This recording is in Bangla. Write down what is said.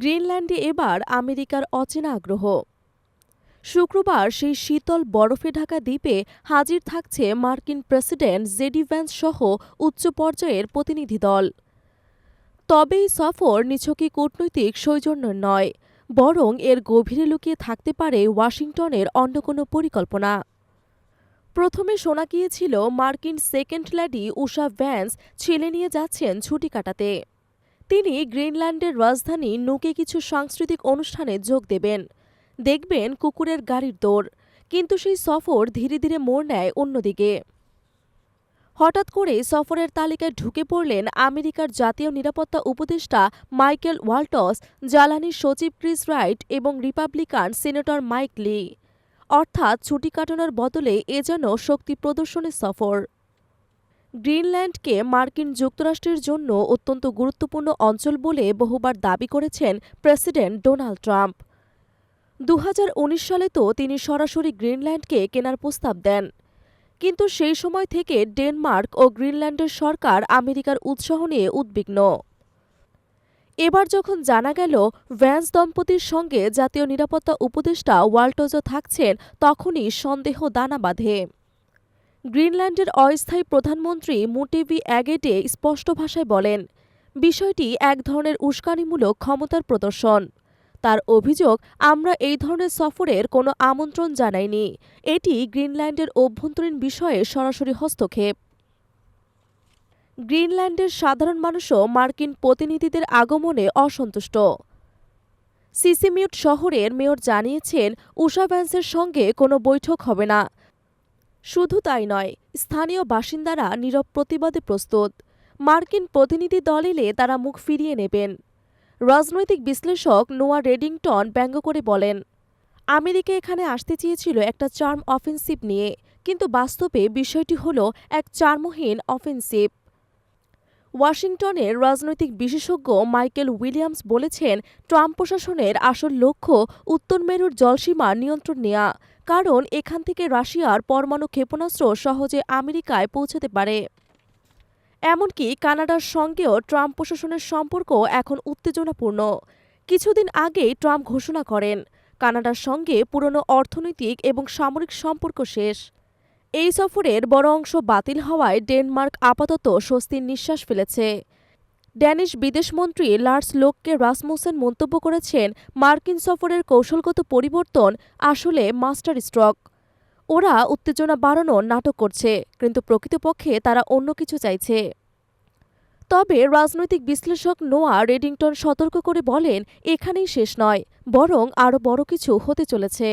গ্রিনল্যান্ডে এবার আমেরিকার অচেনা আগ্রহ। শুক্রবার সেই শীতল বরফে ঢাকা দ্বীপে হাজির থাকছে মার্কিন প্রেসিডেন্ট জেডি ভ্যান্স সহ উচ্চ পর্যায়ের প্রতিনিধি দল। তবে এই সফর নিছকই কূটনৈতিক সৌজন্য নয়, বরং এর গভীরে লুকিয়ে থাকতে পারে ওয়াশিংটনের অন্য কোনো পরিকল্পনা। প্রথমে শোনা গিয়েছিল মার্কিন সেকেন্ড ল্যাডি উষা ভ্যান্স ছেলে নিয়ে যাচ্ছেন ছুটি কাটাতে। তিনি গ্রিনল্যান্ডের রাজধানী নুকে কিছু সাংস্কৃতিক অনুষ্ঠানে যোগ দেবেন। দেখবেন কুকুরের গাড়ির দৌড়, কিন্তু সেই সফর ধীরে ধীরে মোড় নেয় অন্যদিকে। হঠাৎ করে সফরের তালিকায় ঢুকে পড়লেন আমেরিকার জাতীয় নিরাপত্তা উপদেষ্টা মাইকেল ওয়াল্টস, জ্বালানি সচিব ক্রিস রাইট এবং রিপাবলিকান সিনেটর মাইক লি। অর্থাৎ ছুটি কাটানোর বদলে এ যেন শক্তি প্রদর্শনের সফর। গ্রিনল্যান্ডকে মার্কিন যুক্তরাষ্ট্রের জন্য অত্যন্ত গুরুত্বপূর্ণ অঞ্চল বলে বহুবার দাবি করেছেন প্রেসিডেন্ট ডোনাল্ড ট্রাম্প। দু হাজার উনিশ সালে তো তিনি সরাসরি গ্রিনল্যান্ডকে কেনার প্রস্তাব দেন। কিন্তু সেই সময় থেকে ডেনমার্ক ও গ্রিনল্যান্ডের সরকার আমেরিকার উৎসাহ নিয়ে উদ্বিগ্ন। এবার যখন জানা গেল ভ্যান্স দম্পতির সঙ্গে জাতীয় নিরাপত্তা উপদেষ্টা ওয়াল্টজও থাকছেন, তখনই সন্দেহ দানা বাঁধে। গ্রিনল্যান্ডের অস্থায়ী প্রধানমন্ত্রী মুটেভি অ্যাগেটে স্পষ্ট ভাষায় বলেন, বিষয়টি এক ধরনের উস্কানিমূলক ক্ষমতার প্রদর্শন। তার অভিযোগ, আমরা এই ধরনের সফরের কোনো আমন্ত্রণ জানাইনি। এটি গ্রিনল্যান্ডের অভ্যন্তরীণ বিষয়ে সরাসরি হস্তক্ষেপ। গ্রিনল্যান্ডের সাধারণ মানুষও মার্কিন প্রতিনিধিদের আগমনে অসন্তুষ্ট। সিসিমিউট শহরের মেয়র জানিয়েছেন, উষা ভ্যান্সের সঙ্গে কোনো বৈঠক হবে না। শুধু তাই নয়, স্থানীয় বাসিন্দারা নীরব প্রতিবাদে প্রস্তুত। মার্কিন প্রতিনিধি দল এলে তারা মুখ ফিরিয়ে নেবেন। রাজনৈতিক বিশ্লেষক নোয়া রেডিংটন ব্যঙ্গ করে বলেন, আমেরিকা এখানে আসতে চেয়েছিল একটা চার্ম অফেন্সিভ নিয়ে, কিন্তু বাস্তবে বিষয়টি হল এক চার্মহীন অফেন্সিভ। ওয়াশিংটনের রাজনৈতিক বিশেষজ্ঞ মাইকেল উইলিয়ামস বলেছেন, ট্রাম্প প্রশাসনের আসল লক্ষ্য উত্তর মেরুর জলসীমা নিয়ন্ত্রণ নেয়া। কারণ এখান থেকে রাশিয়ার পরমাণু ক্ষেপণাস্ত্র সহজে আমেরিকায় পৌঁছতে পারে। এমনকি কানাডার সঙ্গেও ট্রাম্প প্রশাসনের সম্পর্ক এখন উত্তেজনাপূর্ণ। কিছুদিন আগেই ট্রাম্প ঘোষণা করেন, কানাডার সঙ্গে পুরনো অর্থনৈতিক এবং সামরিক সম্পর্ক শেষ। এই সফরের বড় অংশ বাতিল হওয়ায় ডেনমার্ক আপাতত স্বস্তির নিঃশ্বাস ফেলেছে। ড্যানিশ বিদেশমন্ত্রী লার্স লোককে রাসমুসেন মন্তব্য করেছেন মার্কিন সফরের কৌশলগত পরিবর্তন, আসলে মাস্টার স্ট্রক। ওরা উত্তেজনা বাড়ানোর নাটক করছে, কিন্তু প্রকৃতপক্ষে তারা অন্য কিছু চাইছে। তবে রাজনৈতিক বিশ্লেষক নোয়া রেডিংটন সতর্ক করে বলেন, এখানেই শেষ নয়, বরং আরও বড় কিছু হতে চলেছে।